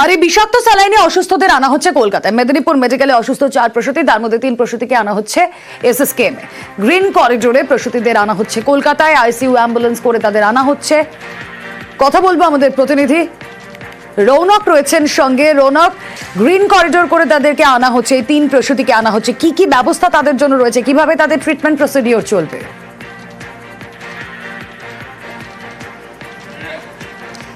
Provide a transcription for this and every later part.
আর এই বিষাক্ত স্যালাইনে অসুস্থদের আনা হচ্ছে কলকাতায়। মেদিনীপুর মেডিকেলে অসুস্থ চার প্রসূতি, তার মধ্যে তিন প্রসূতিকে আনা হচ্ছে এস এস এসএসকেএম গ্রিন করিডোরে প্রসূতিদের আনা হচ্ছে কলকাতায়, আইসিইউ, অ্যাম্বুলেন্স করে তাদের আনা হচ্ছে। কথা বলব আমাদের প্রতিনিধি। রৌনক রয়েছেন সঙ্গে। রৌনক, গ্রিন করিডোর করে তাদেরকে আনা হচ্ছে, এই তিন প্রসূতিকে আনা হচ্ছে। কি কি ব্যবস্থা তাদের জন্য রয়েছে? কীভাবে তাদের ট্রিটমেন্ট প্রসিডিওর চলবে?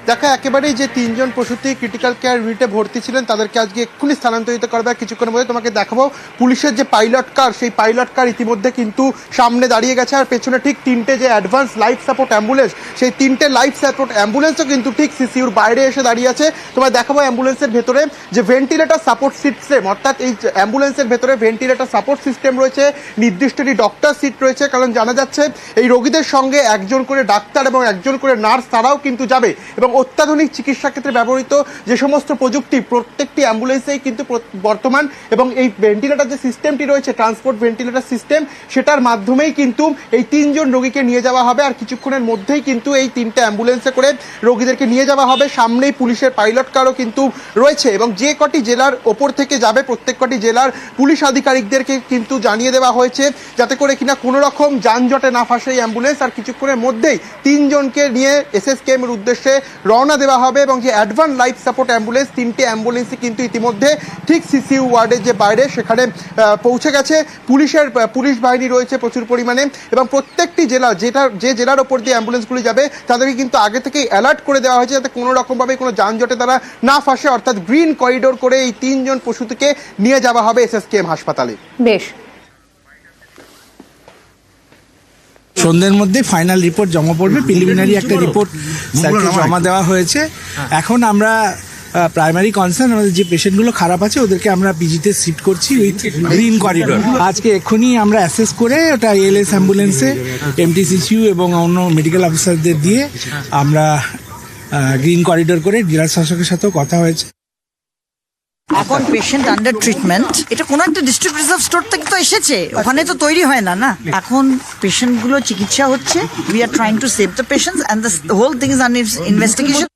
দেখা, একেবারেই যে তিনজন প্রসূতি ক্রিটিক্যাল কেয়ার ইউনিটে ভর্তি ছিলেন, তাদেরকে আজকে এক্ষুনি স্থানান্তরিত করবে কিছুক্ষণের মধ্যে তোমাকে দেখাবো। পুলিশের যে পাইলট কার সেই পাইলট কার ইতিমধ্যে কিন্তু সামনে দাঁড়িয়ে গেছে, আর পেছনে ঠিক তিনটে যে অ্যাডভান্স লাইফ সাপোর্ট অ্যাম্বুলেন্স সেই তিনটে লাইফ সাপোর্ট অ্যাম্বুলেন্সও কিন্তু ঠিক সিসিউর বাইরে এসে দাঁড়িয়ে আছে। তোমায় দেখাবো অ্যাম্বুলেন্সের ভেতরে যে ভেন্টিলেটর সাপোর্ট সিস্টেম অর্থাৎ এই অ্যাম্বুলেন্সের ভেতরে ভেন্টিলেটর সাপোর্ট সিস্টেম রয়েছে, নির্দিষ্ট একটি ডক্টর সিট রয়েছে, কারণ জানা যাচ্ছে, এই রোগীদের সঙ্গে একজন করে ডাক্তার এবং একজন করে নার্স তারাও কিন্তু যাবে এবং অত্যাধুনিক চিকিৎসা ক্ষেত্রে ব্যবহৃত যে সমস্ত প্রযুক্তি, প্রত্যেকটি অ্যাম্বুলেন্সেই কিন্তু বর্তমান এবং এই ভেন্টিলেটর যে সিস্টেমটি রয়েছে ট্রান্সপোর্ট ভেন্টিলেটার সিস্টেম সেটার মাধ্যমেই কিন্তু এই তিনজন রোগীকে নিয়ে যাওয়া হবে আর কিছুক্ষণের মধ্যেই কিন্তু এই তিনটে অ্যাম্বুলেন্সে করে রোগীদেরকে নিয়ে যাওয়া হবে। সামনেই পুলিশের পাইলট কারও কিন্তু রয়েছে এবং যে কটি জেলার ওপর থেকে যাবে প্রত্যেক কটি জেলার পুলিশ আধিকারিকদেরকে কিন্তু জানিয়ে দেওয়া হয়েছে যাতে করে কিনা কোনো রকম যানজটে না ফাঁসে এই অ্যাম্বুলেন্স। আর কিছুক্ষণের মধ্যেই তিনজনকে নিয়ে এসএসকেএম এর উদ্দেশ্যে রওনা দেওয়া হবে এবং যে অ্যাডভান্স লাইফ সাপোর্ট অ্যাম্বুলেন্স তিনটে অ্যাম্বুলেন্সই কিন্তু ইতিমধ্যে ঠিক সিসিউ ওয়ার্ডের যে বাইরে সেখানে পৌঁছে গেছে। পুলিশের পুলিশ বাহিনী রয়েছে প্রচুর পরিমাণে এবং প্রত্যেকটি জেলা, যেটা, যে জেলার ওপর দিয়ে অ্যাম্বুলেন্সগুলি যাবে, তাদেরকে কিন্তু আগে থেকেই অ্যালার্ট করে দেওয়া হয়েছে যাতে কোনো রকমভাবে কোনো যানজটে তারা না ফাঁসে। অর্থাৎ গ্রিন করিডোর করে এই তিনজন প্রসূতিকে নিয়ে যাওয়া হবে এসএসকেএম হাসপাতালে। বেশ। সন্ধ্যের মধ্যে ফাইনাল রিপোর্ট জমা পড়বে। প্রিলিমিনারি একটা রিপোর্ট স্যারকে জমা দেওয়া হয়েছে। এখন আমরা প্রাইমারি কনসার্ন আমাদের যে পেশেন্টগুলো খারাপ আছে ওদেরকে আমরা পিজিতে শিফট করছি উইথ গ্রিন করিডোর আজকে এক্ষুনি আমরা অ্যাসেস করে ওটা এলএস অ্যাম্বুলেন্সে এমটিসিসিউ এবং অন্য মেডিকেল অফিসারদের দিয়ে আমরা গ্রিন করিডোর করে জেলা শাসকের সাথেও কথা হয়েছে। এখন পেশেন্ট আন্ডার ট্রিটমেন্ট এটা কোনো একটা ডিস্ট্রিক্ট রিজার্ভ স্টোর থেকে তো এসেছে, ওখানে তো তৈরি হয় না না? এখন চিকিৎসা হচ্ছে we are trying to save the patients and the whole thing is investigation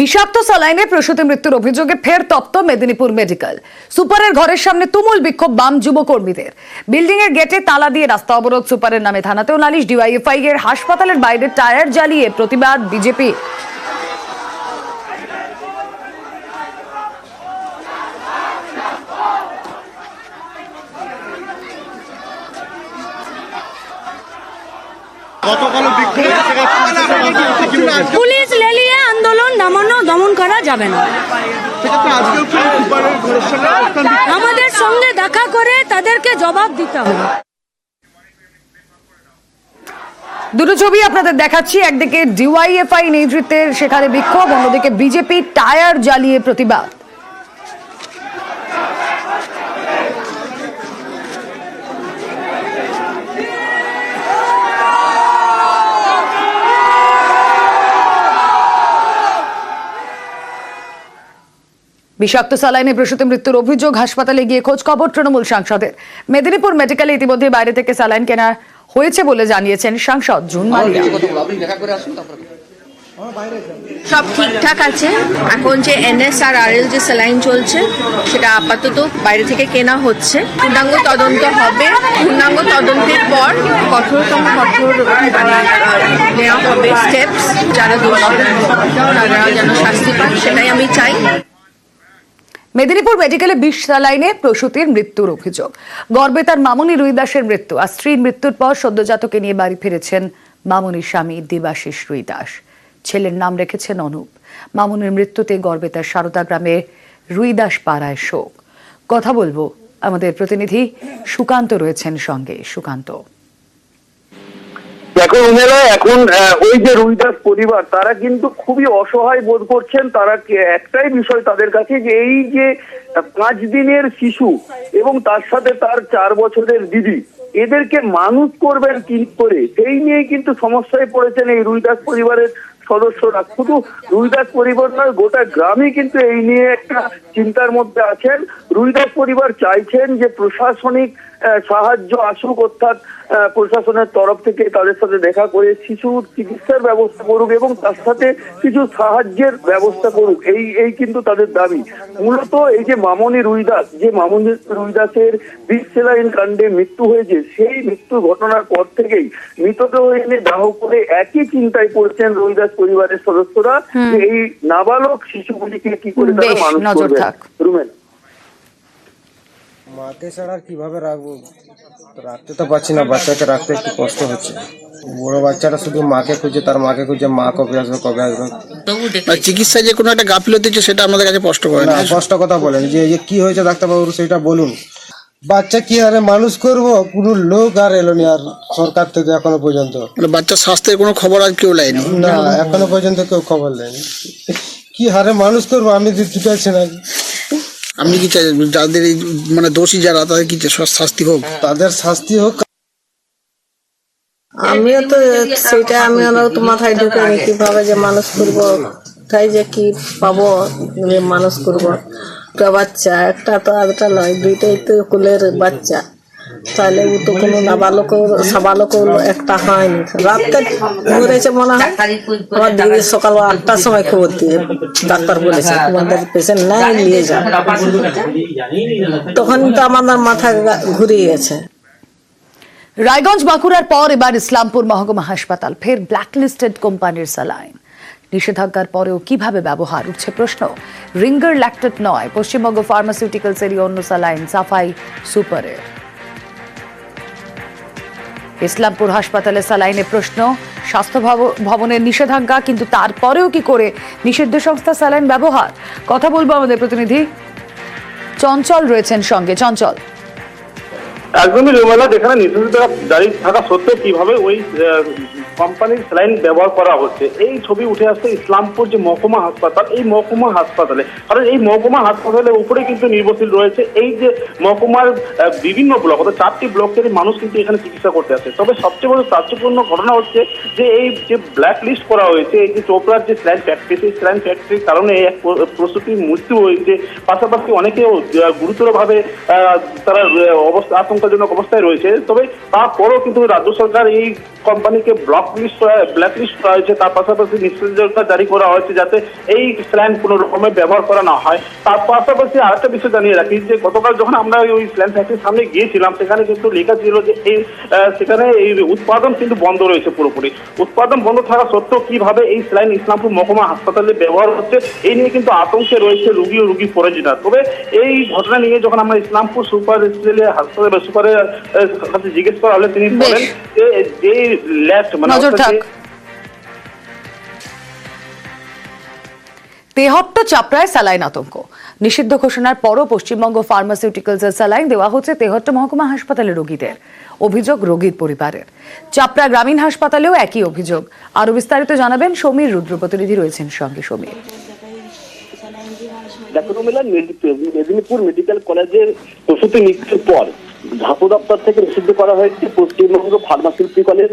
বিষাক্ত স্যালাইনে প্রসূতি মৃত্যুর অভিযোগে ফের তপ্ত মেদিনীপুর মেডিকেল সুপারের ঘরের সামনে তুমুল বিক্ষোভ বাম যুবকর্মীদের। বিল্ডিং এর গেটে তালা দিয়ে রাস্তা অবরোধ সুপারের নামে থানাতেও নালিশ ডিওয়াইএফআই এর হাসপাতালের বাইরে টায়ার জ্বালিয়ে প্রতিবাদ বিজেপি। পুলিশ লেলিয়ে আন্দোলন নামানো দমন করা যাবে না। আমাদের সঙ্গে দেখা করে তাদেরকে জবাব দিতে হবে। দুটো ছবি আপনাদের দেখাচ্ছি, একদিকে ডিওয়াইএফআই নেতৃত্বের সেখানে বিক্ষোভ, অন্যদিকে বিজেপি টায়ার জ্বালিয়ে প্রতিবাদ। বিষাক্ত সালাইনে প্রসূতি মৃত্যুর অভিযোগ হাসপাতালে গিয়ে খোঁজ খবর তৃণমূল সাংসদের। মেদিনীপুর মেডিকেলে ইতিমধ্যে বাইরে থেকে স্যালাইন কেনা হয়েছে বলে জানিয়েছেন সাংসদ জুন মালিয়া। সব ঠিকঠাক আছে। এখন যে এনএস আর আর যে স্যালাইন চলছে সেটা আপাতত বাইরে থেকে কেনা হচ্ছে। পূর্ণাঙ্গ তদন্ত হবে। পূর্ণাঙ্গ তদন্তের পর কঠোরতম কঠোর মানে নেওয়া হবে স্টেপস যারা দোষী তারা যেন শাস্তি পায় সেটাই আমি চাই। মেদিনীপুর মেডিকেলে বিষ স্যালাইনে প্রসূতির মৃত্যুর অভিযোগ। গর্বে তার মামুনি রুইদাসের মৃত্যু। আর স্ত্রীর মৃত্যুর পর সদ্যজাতকে নিয়ে বাড়ি ফিরেছেন মামুনির স্বামী দেবাশিস রুইদাস। ছেলের নাম রেখেছেন অনুপ। মামুনির মৃত্যুতে গর্বে তার সারদা গ্রামে রুইদাস পাড়ায় শোক। কথা বলব। আমাদের প্রতিনিধি সুকান্ত রয়েছেন সঙ্গে। সুকান্ত। দেখো উমেরা এখন ওই যে রুইদাস পরিবার, তারা কিন্তু খুবই অসহায় বোধ করছেন, তারা একটাই বিষয় তাদের কাছে যে এই যে পাঁচ দিনের শিশু এবং তার সাথে তার চার বছরের দিদি, এদেরকে মানুষ করবেন কি করে? সেই নিয়ে কিন্তু সমস্যায় পড়েছেন এই রুইদাস পরিবারের সদস্যরা। শুধু রুইদাস পরিবার নয়, গোটা গ্রামই কিন্তু এই নিয়ে একটা চিন্তার মধ্যে আছেন। রুইদাস পরিবার চাইছেন যে প্রশাসনিক সাহায্য আসুক, অর্থাৎ প্রশাসনের তরফ থেকে তাদের সাথে দেখা করে শিশুর চিকিৎসার ব্যবস্থা করুক এবং তার সাথে কিছু সাহায্যের ব্যবস্থা করুক। এই এই কিন্তু তাদের দাবি। মূলত এই যে মামনি রুইদাস যে মামনি রুইদাসের বিষ কাণ্ডে মৃত্যু হয়েছে সেই মৃত্যু ঘটনার পর থেকেই মৃতদেহ এনে দাহ করে একই চিন্তায় পড়ছেন রুইদাস পরিবারের সদস্যরা। যে এই নাবালক শিশুগুলিকে কি করে তারা মানুষ করবে? রুমেন মাকে ছাড়া আর কীভাবে রাখব? রাখতে তো পারছি না বাচ্চাকে রাখতে একটু কষ্ট হচ্ছে। বড় বাচ্চাটা শুধু মাকে খুঁজে তার মাকে খুঁজে মা কবে আসবে কবে আসবে? আর চিকিৎসায় যে কোনো একটা গাফিলতি হচ্ছে সেটা আমাদের কাছে কষ্ট করে না কষ্ট কথা বলেন যে এই যে কি হয়েছে ডাক্তারবাবু সেটা বলুন। বাচ্চা কি আরে মানুষ করব? কোনো লোক আর এলো নি আর সরকার থেকে এখনও পর্যন্ত। বাচ্চার স্বাস্থ্যের কোনো খবর আর কেউ লাইনি। না এখনও পর্যন্ত কেউ খবর নেয়নি কি হারে মানুষ করব? আমি দিতে পারছি না। আপনি কি চাই যাদের এই মানে দোষী যারা তাদের কি? শাস্তি হোক? তাদের শাস্তি হোক। আমিও তো সেটা আমি তো মাথায় ঢুকে নি কীভাবে যে মানুষ করব তাই যে কি পাবো মানুষ করব। একটা বাচ্চা একটা তো আরেকটা নয় দুইটাই তো কুলের বাচ্চা। তাহলে ও তো কোনো নাবালক সাবালক একটা হয়নি। রাতটা মরেছে মনে হয়, আমার দিদি সকাল আটটার সময় খবর দিয়ে ডাক্তার বলেছে, তোমাদের পেশেন্ট নাই, নিয়ে যাও। তখন তো আমার মাথা ঘুরিয়ে গেছে। রায়গঞ্জ বাঁকুড়ার পর এবার ইসলামপুর মহকুমা হাসপাতাল, ফের ব্ল্যাকলিস্টেড কোম্পানির স্যালাইন নিষেধাজ্ঞার পরেও কীভাবে ব্যবহার, উঠছে প্রশ্ন। রিঙ্গার ল্যাক্টেড নয়, পশ্চিমবঙ্গ ফার্মাসিউটিক্যালসেরই অন্য স্যালাইন সাফাই সুপারের। ইসলামপুর হাসপাতালে স্যালাইনে প্রশ্ন, স্বাস্থ্য ভব- ভবনের নিষেধাজ্ঞা, কিন্তু তারপরেও কি করে নিষিদ্ধ সংস্থা স্যালাইন ব্যবহার? কথা বলব আমাদের প্রতিনিধি। চঞ্চল রয়েছেন সঙ্গে। চঞ্চল। একদমই রুমেলা, যেখানে নিষেধাজ্ঞা জারি থাকা সত্ত্বেও কীভাবে ওই কোম্পানির স্যালাইন ব্যবহার করা হচ্ছে। এই ছবি উঠে আসছে ইসলামপুর যে মহকুমা হাসপাতাল। এই মহকুমা হাসপাতালে, কারণ এই মহকুমা হাসপাতালের উপরে কিন্তু নির্ভরশীল রয়েছে। এই যে মহকুমার বিভিন্ন ব্লক, অর্থাৎ চারটি ব্লকের মানুষ কিন্তু এখানে চিকিৎসা করতে আসে তবে সবচেয়ে বড় তাৎপর্যপূর্ণ ঘটনা হচ্ছে যে এই যে ব্ল্যাক লিস্ট করা হয়েছে, এই যে চোপড়ার যে স্যালাইন ফ্যাক্টরি সেই স্যালাইন ফ্যাক্টরির কারণে এক প্র- প্রসূতির মৃত্যু হয়েছে। পাশাপাশি অনেকেও গুরুতরভাবে তারা অবস্থা আশঙ্কাজনক অবস্থায় রয়েছে। তবে তারপরেও কিন্তু রাজ্য সরকার এই কোম্পানিকে ব্লক লিস্ট ব্ল্যাক লিস্ট করা হয়েছে তার পাশাপাশি নিষেধাজ্ঞা জারি করা হয়েছে যাতে এই স্ল্যান কোনো রকমের ব্যবহার করা না হয়। তার পাশাপাশি আরেকটা বিষয় জানিয়ে রাখি যে গতকাল যখন আমরা ওই স্ল্যান ফ্যাক্টরির সামনে গিয়েছিলাম সেখানে কিন্তু লেখা ছিল যে এই সেখানে এই উৎপাদন কিন্তু বন্ধ রয়েছে পুরোপুরি। উৎপাদন বন্ধ থাকা সত্ত্বেও কীভাবে এই স্লাইন ইসলামপুর মহকুমা হাসপাতালে ব্যবহার হচ্ছে এই নিয়ে কিন্তু আতঙ্কে রয়েছে রুগী ও রুগী পরিচিতা তবে এই ঘটনা নিয়ে যখন আমরা ইসলামপুর সুপার স্পেশালি হাসপাতাল সুপারের কাছে জিজ্ঞেস করা হলে তিনি বলেন যে যে ল্যাব মানে নজর থাক। তেহট্ট চাপড়ায় স্যালাইন আতঙ্ক। নিষিদ্ধ ঘোষণার পরও পশ্চিমবঙ্গ ফার্মাসিউটিক্যালসের স্যালাইন দেওয়া হচ্ছে তেহট্ট মহকুমা হাসপাতালে রোগীদের। অভিযোগ রোগীর পরিবারের। চাপড়া গ্রামীণ হাসপাতালেও একই অভিযোগ। আরও বিস্তারিত জানাবেন সমীর রুদ্র প্রতিনিধি রয়েছেন সঙ্গে সমীর। মেদিনীপুর মেডিকেল কলেজের প্রসূতি মৃত্যুর পর ধাতু দপ্তর থেকে নিষিদ্ধ করা হয়েছে, পশ্চিমবঙ্গ ফার্মাসিউটিক্যালের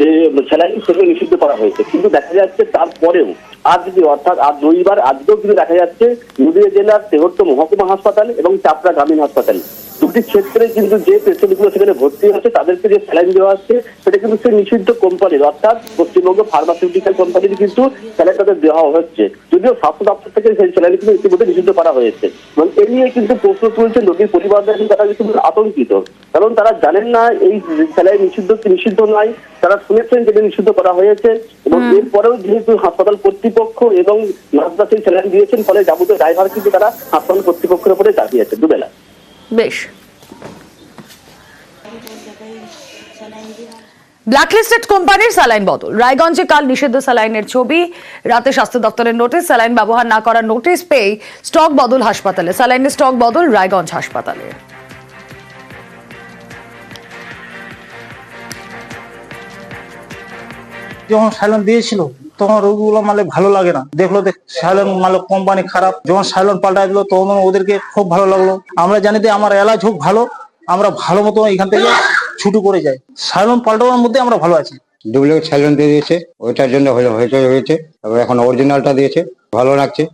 যে স্যালাইন সেগুলো নিষিদ্ধ করা হয়েছে। কিন্তু দেখা যাচ্ছে তারপরেও আজ যে অর্থাৎ আজ রবিবার, আজকেও কিন্তু দেখা যাচ্ছে নদীয়া জেলার তেহট্ট মহকুমা হাসপাতাল এবং চাপড়া গ্রামীণ হাসপাতাল। দুটি ক্ষেত্রে কিন্তু যে পেশেন্টগুলো সেখানে ভর্তি হচ্ছে, তাদেরকে যে স্যালাইন দেওয়া হচ্ছে, সেটা কিন্তু সেই নিষিদ্ধ কোম্পানির, অর্থাৎ পশ্চিমবঙ্গ ফার্মাসিউটিক্যাল কোম্পানির কিন্তু স্যালাইন তাদের দেওয়া হচ্ছে। যদিও স্বাস্থ্য দপ্তর থেকে সেই স্যালাইন কিন্তু ইতিমধ্যে নিষিদ্ধ করা হয়েছে। এবং এ নিয়ে কিন্তু প্রশ্ন তুলছে নদীর পরিবাররা কিন্তু তারা কিন্তু আতঙ্কিত। কারণ তারা জানেন না, এই স্যালাইন নিষিদ্ধ নিষিদ্ধ নয়। তারা শুনেছেন যে এটা নিষিদ্ধ করা হয়েছে এবং এরপরেও যেহেতু হাসপাতাল কর্তৃপক্ষ এবং নার্সরা সেই স্যালাইন দিয়েছেন ফলে যাবতীয় ড্রাইভার কিন্তু তারা হাসপাতাল কর্তৃপক্ষের উপরে চাপিয়েছে দুবেলা। বেশ। ব্ল্যাকলিস্টেড কোম্পানির স্যালাইন বদল। রায়গঞ্জে কাল নিষিদ্ধ স্যালাইনের ছবি। রাতে স্বাস্থ্য দপ্তরের নোটিশ স্যালাইন ব্যবহার না করার নোটিশ পেয়ে স্টক বদল হাসপাতালে। স্যালাইনের স্টক বদল রায়গঞ্জ হাসপাতালে। যখন সাইলন দিয়েছিল, তখন রোগীগুলো মানে ভালো লাগে না। দেখল দেখ সাইলন মানে কোম্পানি খারাপ। যখন সাইলন পাল্টাই দিল তখন ওদেরকে খুব ভালো লাগল। আমরা জানি যে আমার এলাজ হোক ভালো, আমরা ভালো মতো এখান থেকে ছুটু করে যাই। সাইলন পাল্টানোর মধ্যে আমরা ভালো আছি। ডুপ্লিকেট সাইলন দিয়ে দিয়েছে, ওইটার জন্য হয়ে- হয়েছে এখন অরিজিনালটা দিয়েছে, ভালো লাগছে।